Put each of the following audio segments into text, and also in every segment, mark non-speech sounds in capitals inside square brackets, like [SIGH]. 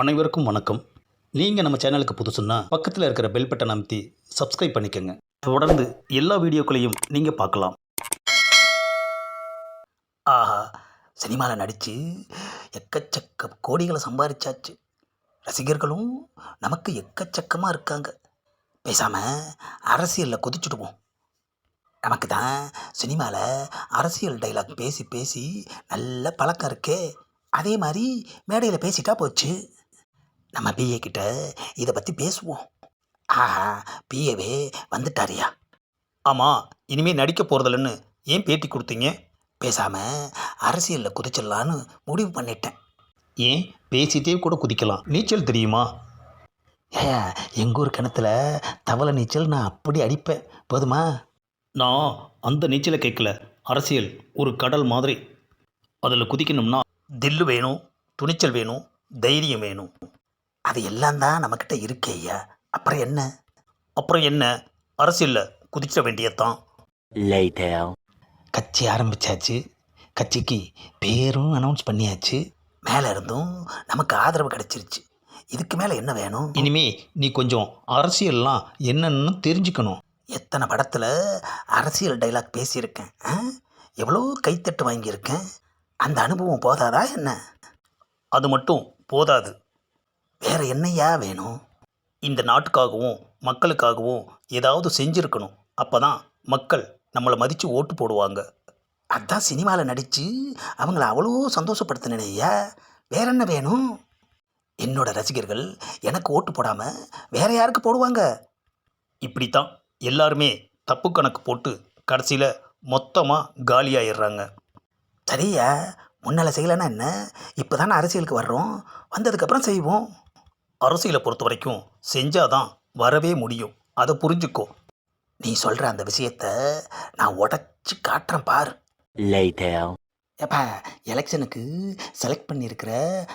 அனைவருக்கும் வணக்கம். நீங்கள் நம்ம சேனலுக்கு புதுசுன்னா பக்கத்தில் இருக்கிற பெல் பட்டன் அமைத்தி சப்ஸ்கிரைப் பண்ணிக்கோங்க. தொடர்ந்து எல்லா வீடியோக்களையும் நீங்கள் பார்க்கலாம். ஆஹா சினிமாவில் நடித்து எக்கச்சக்க கோடிகளை சம்பாதிச்சாச்சு ரசிகர்களும் நமக்கு எக்கச்சக்கமாக இருக்காங்க. பேசாமல் அரசியலில் கொதிச்சுடுவோம். நமக்கு தான் சினிமாவில் அரசியல் டைலாக் பேசி பேசி நல்ல பழக்கம் இருக்கே. அதே மாதிரி மேடையில் பேசிட்டா போச்சு. நம்ம பிஏ கிட்ட இதை பற்றி பேசுவோம். ஆஹா பிஏவே வந்துட்டாரியா. ஆமாம் இனிமேல் நடிக்க போகிறதில்லன்னு ஏன் பேட்டி கொடுத்தீங்க? பேசாமல் அரசியலில் குதிச்சிடலான்னு முடிவு பண்ணிட்டேன். ஏன்? பேசிட்டே கூட குதிக்கலாம். நீச்சல் தெரியுமா? ஏ எங்கள் ஊர் கிணத்துல தவளை நீச்சல் நான் அப்படி அடிப்பேன். போதுமா? நான் அந்த நீச்சலை கேட்கல. அரசியல் ஒரு கடல் மாதிரி. அதில் குதிக்கணும்னா தில்லு வேணும் துணிச்சல் வேணும் தைரியம் வேணும். அது எல்லாம் தான் நம்மக்கிட்ட இருக்கே ஐயா. அப்புறம் என்ன? அப்புறம் என்ன? அரசியலில் குதிச்சிட வேண்டியதுதான். Later. கட்சி ஆரம்பிச்சாச்சு. கட்சிக்கு பேரும் அனௌன்ஸ் பண்ணியாச்சு. மேலே இருந்தும் நமக்கு ஆதரவு கிடைச்சிருச்சு. இதுக்கு மேலே என்ன வேணும்? இனிமே நீ கொஞ்சம் அரசியல்லாம் என்னன்னு தெரிஞ்சுக்கணும். எத்தனை படத்தில் அரசியல் டைலாக் பேசியிருக்கேன் ஆ? எவ்வளோ கைத்தட்டு வாங்கியிருக்கேன். அந்த அனுபவம் போதாதா என்ன? அது மட்டும் போதாது. வேற என்னையா வேணும்? இந்த நாட்டுக்காகவும் மக்களுக்காகவும் ஏதாவது செஞ்சுருக்கணும். அப்போ தான் மக்கள் நம்மளை மதித்து ஓட்டு போடுவாங்க. அதான் சினிமாவில் நடித்து அவங்கள அவ்வளோ சந்தோஷப்படுத்தினேயா வேற என்ன வேணும்? என்னோட ரசிகர்கள் எனக்கு ஓட்டு போடாமல் வேற யாருக்கு போடுவாங்க? இப்படித்தான் எல்லாருமே தப்பு கணக்கு போட்டு கடைசியில் மொத்தமாக காலியாயிடுறாங்க. சரியா முன்னால் செய்யலைன்னா என்ன? இப்போ தானே அரசியலுக்கு வர்றோம். வந்ததுக்கப்புறம் செய்வோம். அரசியலை பொறுத்த வரைக்கும் செஞ்சாதான் வரவே முடியும். அதை புரிஞ்சுக்கோ. நீ சொல்கிற அந்த விஷயத்த நான் உடச்சி காட்டுறேன் பாரு. Later. ஏப்பா எலெக்ஷனுக்கு செலக்ட் பண்ணியிருக்கிற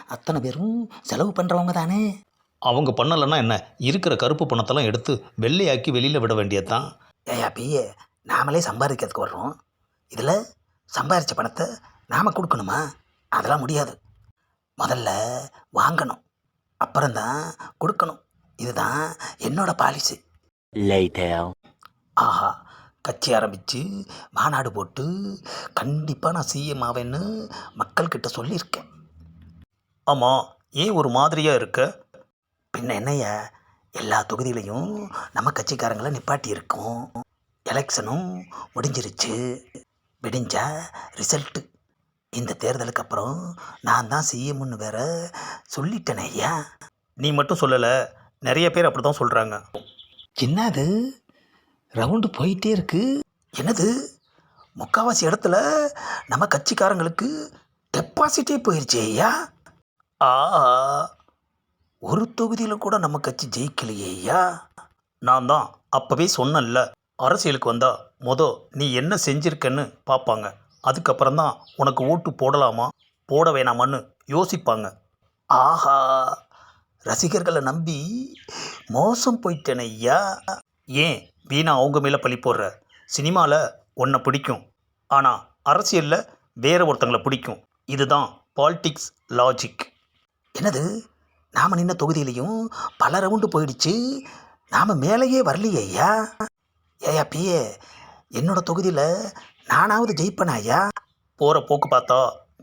அத்தனை பேரும் செலவு பண்ணுறவங்க தானே? அவங்க பண்ணலைன்னா என்ன? இருக்கிற கருப்பு பணத்தெல்லாம் எடுத்து வெள்ளையாக்கி வெளியில் விட வேண்டியது தான் ஏயா பிஏ நாமளே சம்பாதிக்கிறதுக்கு வர்றோம். இதில் சம்பாதிச்ச பணத்தை நாம் கொடுக்கணுமா? அதெல்லாம் முடியாது. முதல்ல வாங்கணும். அப்புறம்தான் கொடுக்கணும். இதுதான் என்னோட பாலிசி. ஆஹா கட்சி ஆரம்பித்து மாநாடு போட்டு கண்டிப்பாக நான் சிஎம் ஆவேன்னு மக்கள்கிட்ட சொல்லியிருக்கேன். ஆமாம் ஏன் ஒரு மாதிரியாக இருக்க? பின்ன என்னய்யா? எல்லா தொகுதியிலையும் நம்ம கட்சிக்காரங்களை நிப்பாட்டி இருக்கோம் எலெக்ஷனும் முடிஞ்சிருச்சு. விடிஞ்சா ரிசல்ட்டு இந்த தேர்தலுக்கு அப்புறம் நான் தான் சிஎம்னு வேற சொல்லிட்டேனே ஐயா. நீ மட்டும் சொல்லலை நிறைய பேர் அப்படி தான் சொல்கிறாங்க என்னது? ரவுண்டு போயிட்டே இருக்கு. என்னது? முக்காவாசி இடத்துல நம்ம கட்சிக்காரங்களுக்கு டெபாசிட்டே போயிடுச்சு ஐயா. ஆ ஒரு தொகுதியில் கூட நம்ம கட்சி ஜெயிக்கலையே ஐயா. நான் தான் அப்போவே சொன்னேன்ல அரசியலுக்கு வந்தால் மொதல் நீ என்ன செஞ்சிருக்கன்னு பார்ப்பாங்க அதுக்கப்புறம் தான் உனக்கு ஓட்டு போடலாமா? போட வேணாமான்னு யோசிப்பாங்க. ஆஹா ரசிகர்களை நம்பி மோசம் போயிட்டேன் ஐயா. ஏன் வீணா அவங்க மேலே பழி போடுற? சினிமாவில் உன்னை பிடிக்கும். ஆனால் அரசியலில் வேற ஒருத்தங்களை பிடிக்கும். இதுதான் பாலிட்டிக்ஸ் லாஜிக் என்னது? நாம் நின்ன தொகுதியிலையும் பல ரவுண்டு போயிடுச்சு. நாம் மேலேயே வரலையே ஐயா. ஏயா பிஏ என்னோடய தொகுதியில் நானாவது ஜெயிப்பேனா ஐயா போகிற போக்கு பார்த்தா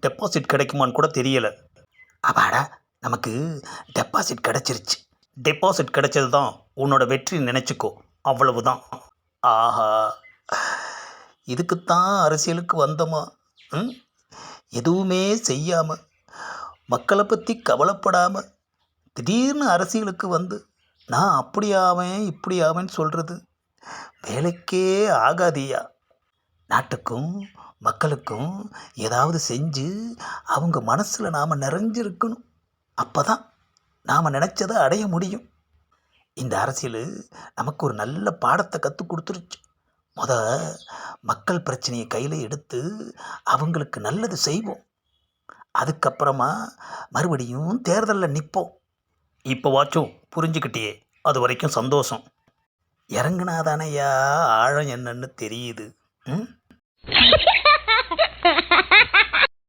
டெபாசிட் கிடைக்குமான்னு கூட தெரியலை. அப்பாடா நமக்கு டெபாசிட் கிடச்சிருச்சு. டெபாசிட் கிடைச்சது தான் உன்னோட வெற்றி நினச்சிக்கோ. அவ்வளவுதான். ஆஹா. இதுக்குத்தான் அரசியலுக்கு வந்தோமா? ம்? எதுவுமே செய்யாமல் மக்களை பற்றி கவலைப்படாமல் திடீர்னு அரசியலுக்கு வந்து நான் அப்படி ஆவேன் இப்படி ஆவேன்னு சொல்கிறது வேலைக்கே ஆகாதியா நாட்டுக்கும் மக்களுக்கும் ஏதாவது செஞ்சு அவங்க மனசில் நாம் நிறைஞ்சிருக்கணும். அப்போ தான் நாம் நினச்சதை அடைய முடியும். இந்த அரசியல் நமக்கு ஒரு நல்ல பாடத்தை கற்றுக் கொடுத்துருச்சு. முத மக்கள் பிரச்சனையை கையில் எடுத்து அவங்களுக்கு நல்லது செய்வோம். அதுக்கப்புறமா மறுபடியும் தேர்தலில் நிற்போம் இப்போ வாச்சும் புரிஞ்சுக்கிட்டியே அது வரைக்கும் சந்தோஷம். இறங்குனாதானையா ஆழம் என்னன்னு தெரியுது. ம் [LAUGHS]